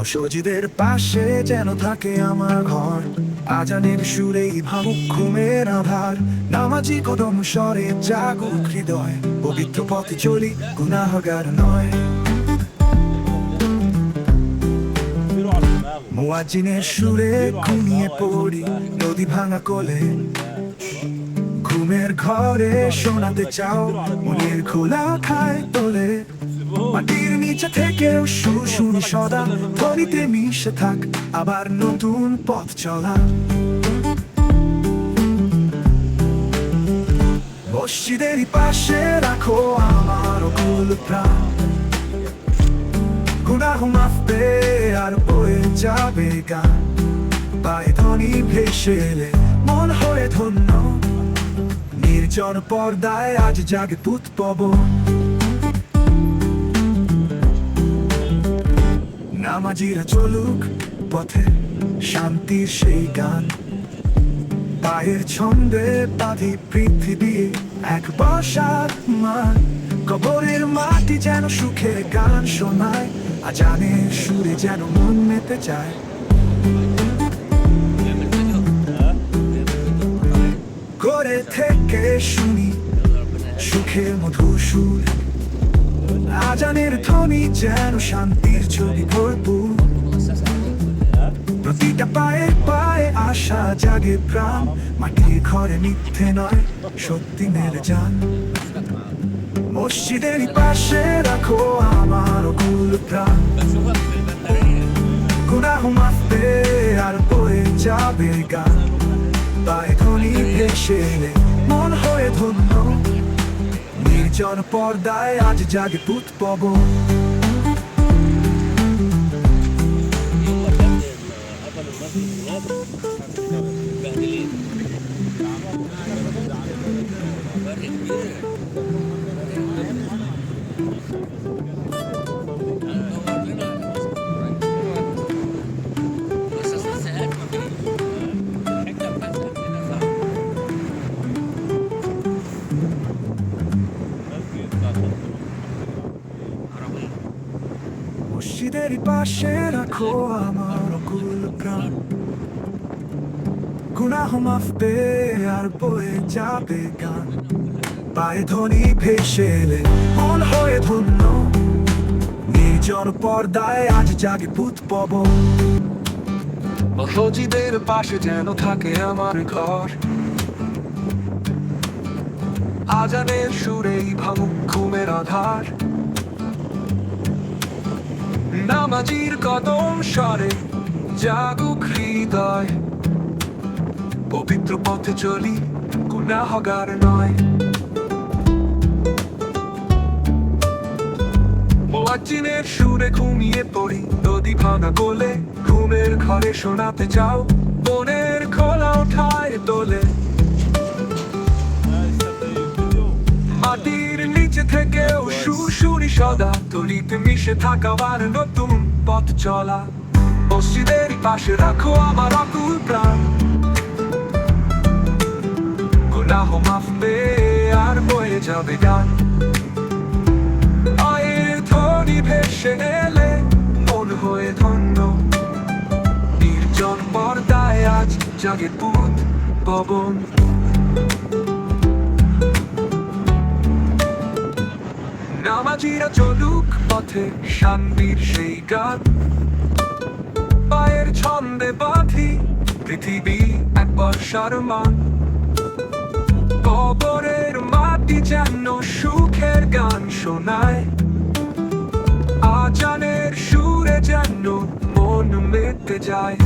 মসজিদের পাশে যেন থাকে আমার ঘর। আজানের সুরেই ভাবুক ঘুমের আধার নামাজি কদম স্বরে জাগুক হৃদয়। পবিত্র পথে চলি, গুনাহগার নয়। মুয়াজিনের সুরে ঘুমিয়ে পড়ি, নদী ভাঙা কোলে। ঘুমের ঘরে শোনাতে চাও, মনের খোলা খায় তোলে। মাটির নিচে থেকেও সুর শুনি সদা, ধ্বনিতে মিশে থাক, আবার নতুন পথ চলা। মসজিদেরই পাশে রাখো আমার কুল প্রাণ। গুনাহ মাফ পেয়ে আর বয়ে যাবে গান। পায়ে ধ্বনি ভেসে এলে মন হয়ে ধন্য। নির্জন পর্দায় আজ জাগে পুত পবন। নামাজিরা চলুক পথে, শান্তির সেই গান। পায়ের ছন্দে বাঁধি পৃথিবী এক বসার মান কবরের মাটি যেন সুখের গান শোনায় আজানের সুরে যেন মন মেতে যায় করে থেকে শুনি সুখের মধুর সুর। আজানের ধ্বনি যেন শান্তির ছবি ভরপুর। প্রতিটা পায়ে পায়ে আশা জাগে প্রাণ। মাটির ঘরে মিথ্যে নয়, সত্যি মেরে যান। পাশে রাখো আমার কুল প্রাণ। আর বয়ে যাবে গান। ভেসে এলে নির্জন পর্দায় আজ জাগে পুত পবন মসজিদের পাশে রাখো আমার কুল প্রাণ। গুনাহ মাফ পেয়ে আর বয়ে যাবে গান। পায়ে ধ্বনি ভেসে এলে মন হয়ে ধন্য। নির্জন পর্দায় আজ জাগে পুত পবন। মসজিদের পাশে যেন থাকে আমার ঘর। আজানের সুরেই ভাঙুক ঘুমের আধার। নামাজির কদম স্বরে জাগুক হৃদয়। পবিত্র পথে চলি, গুনাহগার নয়। মোয়াজ্জিনের সুরে ঘুমিয়ে পড়ি, নদী ভাঙা কোলে, ঘুমের ঘরে শোনাতে চাও বনের খোলা ওঠায় তোলে মাটির নিচে থেকেও সদা তলিতে মিশে থাকাবার নতুন পথ চলা। মসজিদের পাশে রাখো আমার অকুল প্রাণ। গুনাহ মাফ পেয়ে আর বয়ে যাবে গান। আয়ের ধ্বনি ভেসে মন হয়ে ধন্য। নির্জন পর্দায় আজ জাগে পুত, পবন। নামাজিরা চলুক পথে, শান্তির সেই গান। পায়ের ছন্দে বাঁধি পৃথিবী এক বর্ষার মান কবরের মাটি যেন সুখের গান শোনায়। আজানের সুরে যেন মন মেতে যায়।